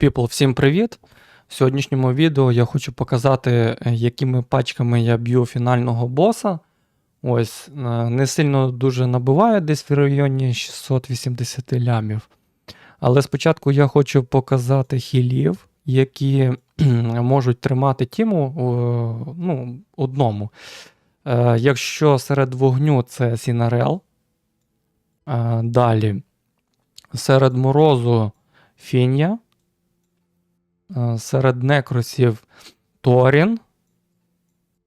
People, всім привіт! В сьогоднішньому відео я хочу показати, е, якими пачками я б'ю фінального боса. Ось, е, не сильно дуже набиваю десь в районі 680 лямів. Але спочатку я хочу показати хілів, які можуть тримати тіму ну, одному. Е, Якщо серед вогню це Сінарел. Далі. Серед морозу Фінія. Е, Серед некросів Торін.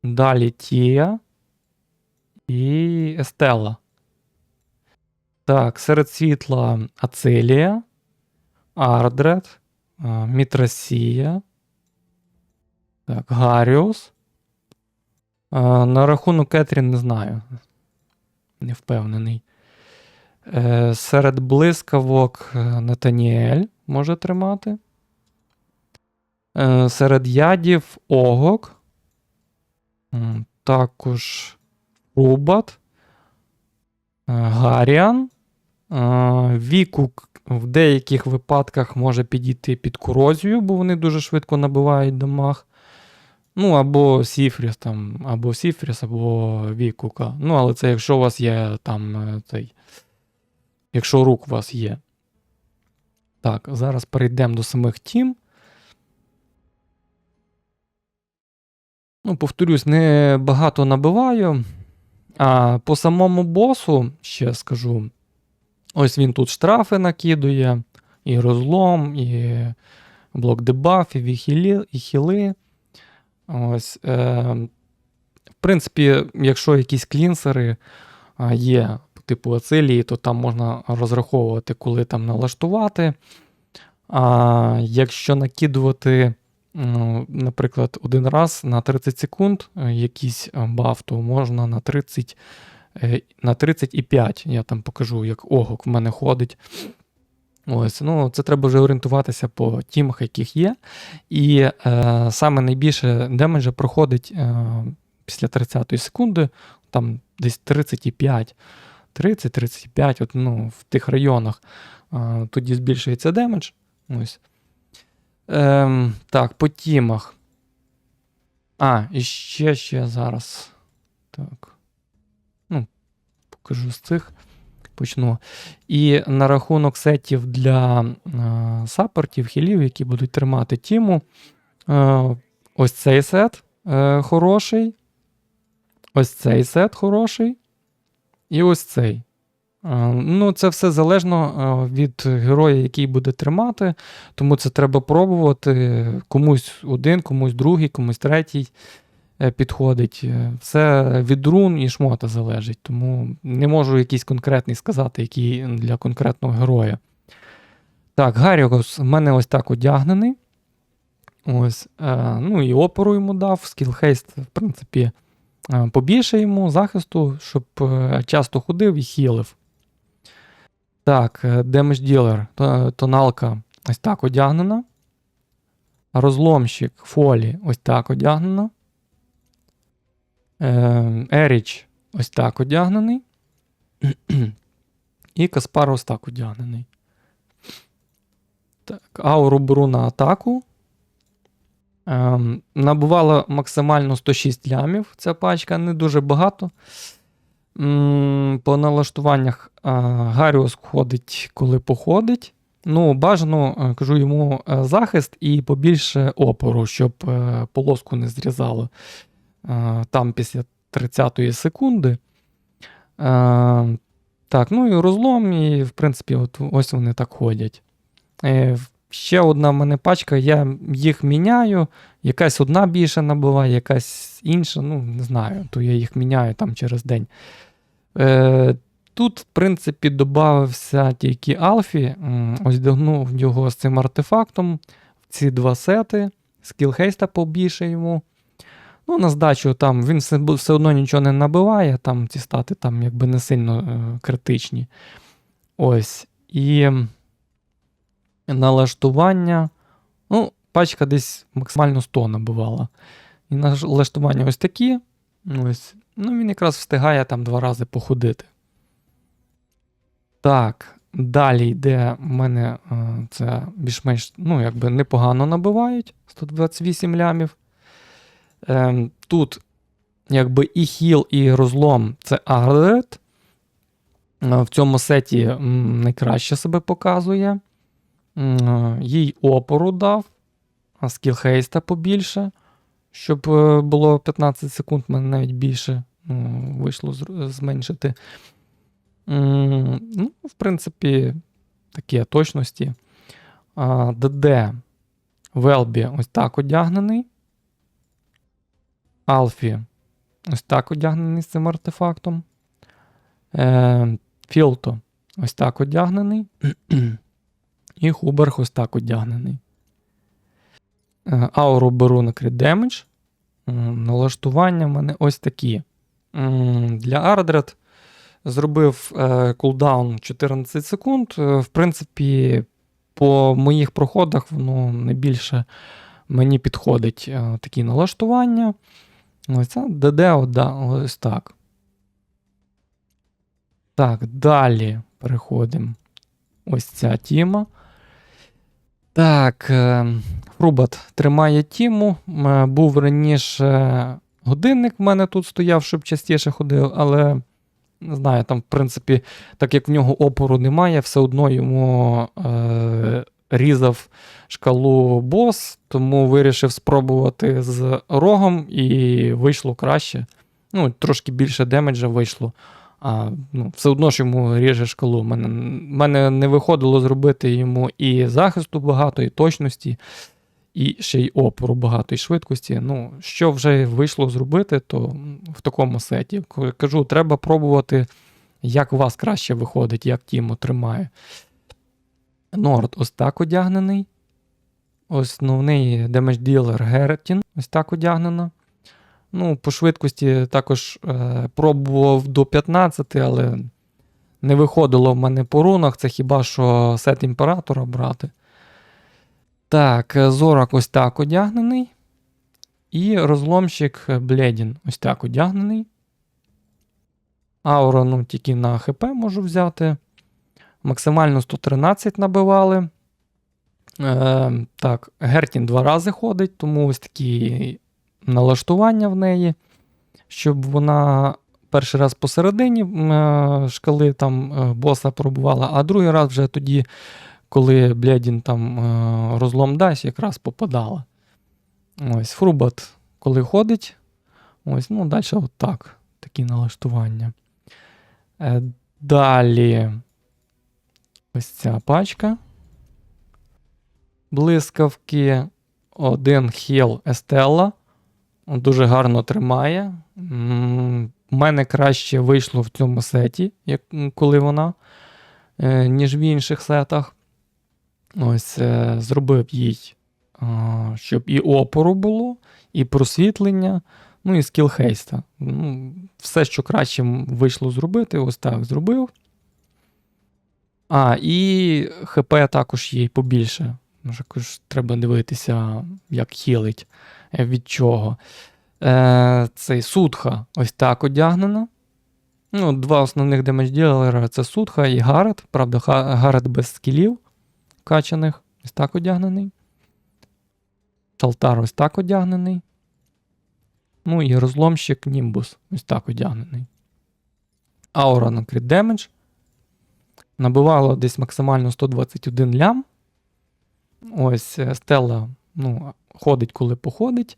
Далі Тія і Естела. Так, серед світла Ацелія, Ардред, е, Мітрасія. Так, Гаріус. Е, На рахунок Кетрін не знаю. Не впевнений. Серед блискавок Натаніель може тримати. Е, Серед ядів Огок. Також Рубат. е, Гаріан. е, Вікук в деяких випадках може підійти під корозію, бо вони дуже швидко набивають дамаг. Ну, або Сіфріс, там, або Сіфріс, або Вікука. Ну, але це якщо у вас є там цей. Якщо рук у вас є. Так, зараз перейдемо до самих тім. Ну, повторюсь, не багато набиваю. А по самому босу, ще скажу, ось він тут штрафи накидує, і розлом, і блок дебафів, і хіли. І хіли. Ось, е, в принципі, якщо якісь клінсери є, типу Ацелії, то там можна розраховувати, коли там налаштувати. А якщо накидувати, наприклад, один раз на 30 секунд е, якийсь е, баф, то можна на 30, е, на 35. Я там покажу, як огок в мене ходить. Ось, ну, це треба вже орієнтуватися по тімах, яких є. І е, саме найбільше демеджа проходить е, після 30 секунди, там десь 35. 30-35, от, ну, в тих районах. А, тоді збільшується демедж. Ось. Ем, так, по тімах. А, і ще ще зараз. Так. Ну, покажу з цих. Почну. І на рахунок сетів для е, саппортів, хілів, які будуть тримати тіму. Е, ось цей сет е, хороший. Ось цей сет хороший. І ось цей. Е, Ну, це все залежно е, від героя, який буде тримати. Тому це треба пробувати. Комусь один, комусь другий, комусь третій е, підходить. Все від рун і шмота залежить. Тому не можу якийсь конкретний сказати, який для конкретного героя. Так, Гаріос в мене ось так одягнений. Ось, ну і опору йому дав. Скілхейст, в принципі, побільше йому захисту, щоб часто ходив і хілив. Так, Damage Dealer, тоналка ось так одягнена. Розломщик фолі ось так одягнена. Е, Еріч ось так одягнений. І Каспар ось так одягнений. Так, ауру беру на атаку. Ем, набувала максимально 106 лямів. Ця пачка не дуже багато. По налаштуваннях Гаріус ходить, коли походить. Ну, бажано, е, кажу йому е, захист і побільше опору, щоб е, полоску не зрізало там після 30-ї секунди. Так, ну і розлом, і, в принципі, от ось вони так ходять. Ще одна в мене пачка, я їх міняю. Якась одна більше набиває, якась інша, ну, не знаю, то я їх міняю там через день. Е, тут, в принципі, додався тільки Алфі, догнув його з цим артефактом в ці два сети, скілхейста побільше йому. Ну, на здачу там він все одно нічого не набиває, там ці стати там якби не сильно е, критичні. Ось. І налаштування. Ну, пачка десь максимально 100 набивала. І налаштування ось такі. Ось. Ну, він якраз встигає там два рази походити. Так. Далі йде в мене е, це більш-менш ну, якби непогано набивають 128 лямів. Е, тут якби і хіл, і розлом це Агрет. В цьому сеті найкраще себе показує. Е, Їй опору дав, а скілхейста побільше, щоб е, було 15 секунд, в мене навіть більше вийшло зменшити. Ну, в принципі, такі точності. ДД Велбі ось так одягнений. Алфі ось так одягнений з цим артефактом. Е, Філто ось так одягнений. І Хуберг ось так одягнений. Е, Ауру беру на крит демедж. Налаштування в мене ось такі. Для Ардред зробив е, кулдаун 14 секунд. Е, В принципі, по моїх проходах воно не більше мені підходить е, такі налаштування. Ось це ДД ось так. Так, далі переходимо. Ось ця тіма. Так, Фрубат тримає тіму. Був раніше годинник в мене тут стояв, щоб частіше ходив, але не знаю, там, в принципі, так як в нього опору немає, все одно йому е, різав шкалу бос, тому вирішив спробувати з рогом і вийшло краще. Ну, трошки більше демеджа вийшло. А, ну, все одно ж йому ріже шкалу. Мене, мене не виходило зробити йому і захисту багато, і точності, і ще й опору багато, і швидкості. Ну, що вже вийшло зробити, то в такому сеті. Кажу, треба пробувати, як у вас краще виходить, як тіму тримає. Норд ось так одягнений. Основний демедж ділер Геретін ось так одягнена. Ну, по швидкості також е, пробував до 15, але не виходило в мене по рунах. Це хіба що сет імператора брати. Так, е, Зорак ось так одягнений. І розломщик Бледін ось так одягнений. Аура, ну, тільки на ХП можу взяти. Максимально 113 набивали. Е, так, Гертін два рази ходить, тому ось такі налаштування в неї, щоб вона перший раз посередині е, шкали там е, боса пробувала, а другий раз вже тоді, коли Блядін там е, розлом дасть, якраз попадала. Ось, Фрубат, коли ходить, ось, ну, далі отак. Такі налаштування. Е, далі. Ось ця пачка. Блискавки. Один хіл Естелла. Дуже гарно тримає. У мене краще вийшло в цьому сеті, як, коли вона, е, ніж в інших сетах. Ось е, зробив їй, щоб і опору було, і просвітлення, ну і скіл хейста. Ну, все, що краще вийшло зробити, ось так зробив. А, і ХП також їй побільше. Ну, Також треба дивитися, як хілить, е, від чого. Е, цей Судха ось так одягнена. Ну, два основних демедж-ділера це Судха і Гарет. Правда, Гарет без скілів качаних. Ось так одягнений. Шалтар ось так одягнений. Ну і розломщик Німбус ось так одягнений. Аура на крит демедж. Набивало десь максимально 121 лям. Ось е, Стелла ну, ходить, коли походить.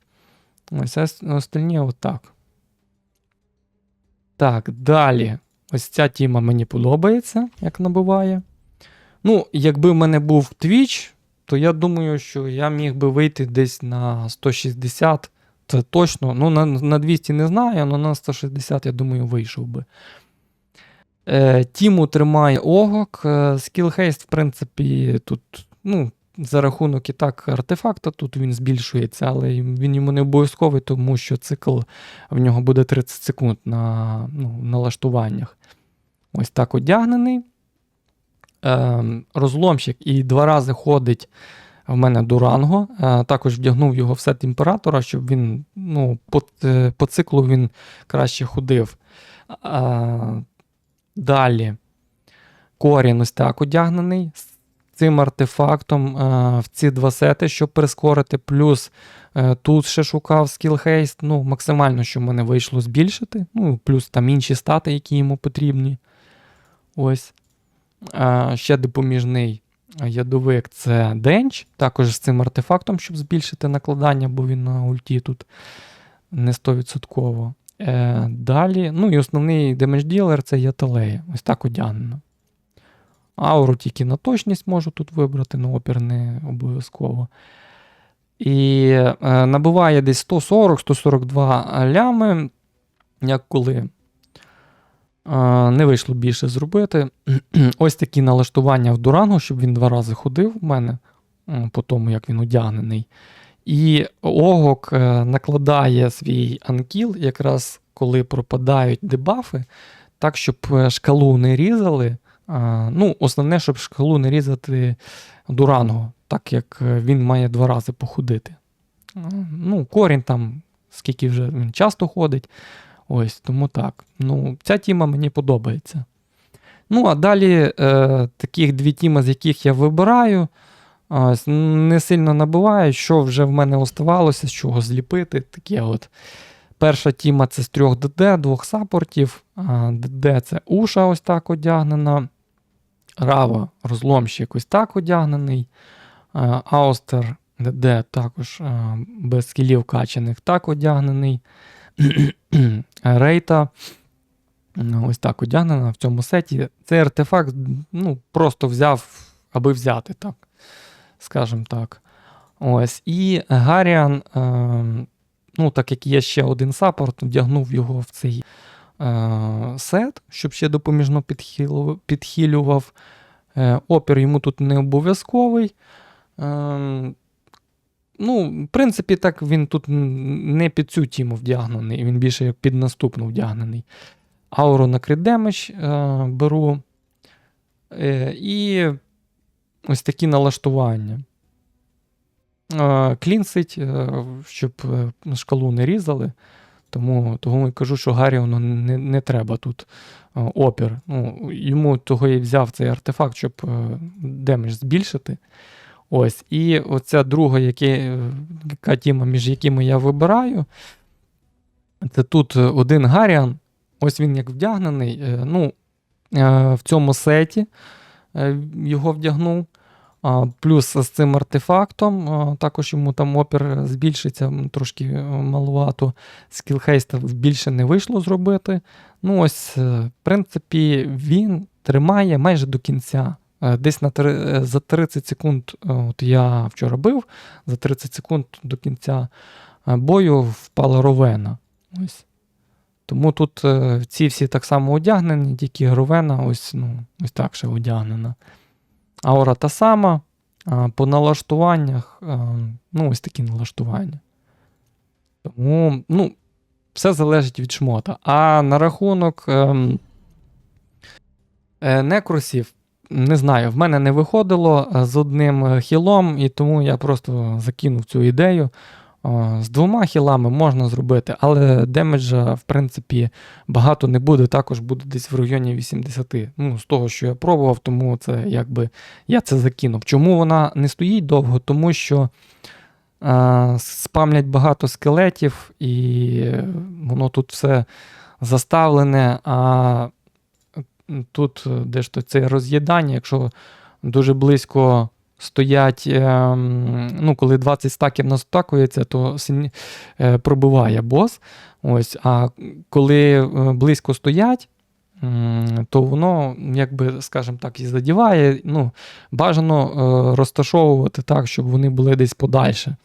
Ось а остальні отак. Так, далі. Ось ця тіма мені подобається, як набиває. Ну, якби в мене був Twitch, то я думаю, що я міг би вийти десь на 160. Це точно. Ну, на, на 200 не знаю, але на 160, я думаю, вийшов би. Е, Тіму тримає огок. Е, Скілхейст, в принципі, тут, ну, за рахунок і так артефакта, тут він збільшується, але він йому не обов'язковий, тому що цикл в нього буде 30 секунд на ну, налаштуваннях. Ось так одягнений. Ем, розломщик і два рази ходить в мене Дуранго. Е, також вдягнув його в сет імператора, щоб він ну, по, е, по циклу він краще ходив. Е, далі. корін ось так одягнений з цим артефактом е, в ці два сети, щоб прискорити. Плюс е, тут ще шукав haste, ну, максимально, що в мене вийшло збільшити. Ну, плюс там інші стати, які йому потрібні. Ось. Ще допоміжний ядовик це денч, також з цим артефактом, щоб збільшити накладання, бо він на ульті тут не 100%. Е, далі, ну і основний демедж ділер це яталея. Ось так одягнено. Ауру тільки на точність можу тут вибрати, на опір не обов'язково. І е, набиває десь 140-142 лями, як коли. Не вийшло більше зробити. Ось такі налаштування в Дурангу, щоб він два рази ходив в мене, по тому, як він одягнений. І Огок е, накладає свій анкіл, якраз коли пропадають дебафи, так, щоб е, шкалу не різали. Ну, основне, щоб шкалу не різати Дуранго, так як е, він має два рази походити. Ну, корінь там, скільки вже він часто ходить. Ось, тому так. Ну, ця тіма мені подобається. Ну, а далі е, таких дві тіми, з яких я вибираю, ось, не сильно набиваю, що вже в мене оставалося, з чого зліпити. Таке от. Перша тіма це з трьох ДД, двох саппортів. ДД це Уша ось так одягнена. Рава розломщик ось так одягнений. Аустер ДД також без скілів качаних так одягнений. Рейта ось так одягнена в цьому сеті. Цей артефакт ну, просто взяв, аби взяти, так. Скажем так. Ось. І Гаріан, е, ну, так як є ще один саппорт, вдягнув його в цей е, сет, щоб ще допоміжно підхилював. Е, опір йому тут не обов'язковий. Е, Ну, в принципі, так він тут не під цю тіму вдягнений, він більше як під наступну вдягнений. Ауру на крит демедж е, беру. Е, і ось такі налаштування. Е, клінсить, е, щоб е, шкалу не різали. Тому, тому і кажу, що Гаріону не, не треба тут е, опір. Ну, йому того і взяв цей артефакт, щоб е, демедж збільшити. Ось. І оця друга, яка тіма, між якими я вибираю, це тут один Гаріан. Ось він як вдягнений. е, Ну, е, в цьому сеті е, його вдягнув. Плюс з цим артефактом, також йому там опір збільшиться трошки маловато. Скілхейста більше не вийшло зробити. Ну, ось, в принципі, він тримає майже до кінця. Е, Десь на три- е, за 30 секунд, е, от я вчора бив, за 30 секунд до кінця бою впала Ровена. Ось. Тому тут ці всі так само одягнені, тільки Ровена ось, ну, ось так ще одягнена. Аура та сама. По налаштуваннях, ну, ось такі налаштування. Тому, ну, все залежить від шмота. А на рахунок ем, некросів, не знаю, в мене не виходило е, з одним е, хілом, і тому я просто закинув цю ідею. З двома хілами можна зробити, але демеджа, в принципі, багато не буде, також буде десь в районі 80. Ну, з того, що я пробував, тому це якби я це закинув. Чому вона не стоїть довго? Тому що е, спамлять багато скелетів, і воно тут все заставлене. А тут, е, де ж то це роз'їдання, якщо дуже близько стоять, ем, ну, коли 20 стаків настакується, то е, пробиває бос. Ось, а коли е, близько стоять, то воно, якби, скажімо так, і задіває. Ну, бажано розташовувати так, щоб вони були десь подальше.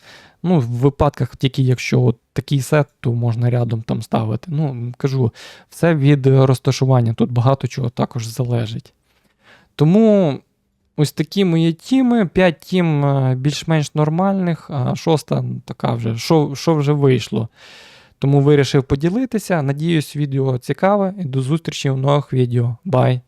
Ну, в випадках, тільки якщо от такий сет, то можна рядом там ставити. Ну, кажу, все від розташування. Тут багато чого також залежить. Тому ось такі мої тіми. П'ять тім е, більш-менш нормальних, а шоста ну, така вже, що, що вже вийшло. Тому вирішив поділитися. Надіюсь, відео цікаве і до зустрічі в нових відео. Бай!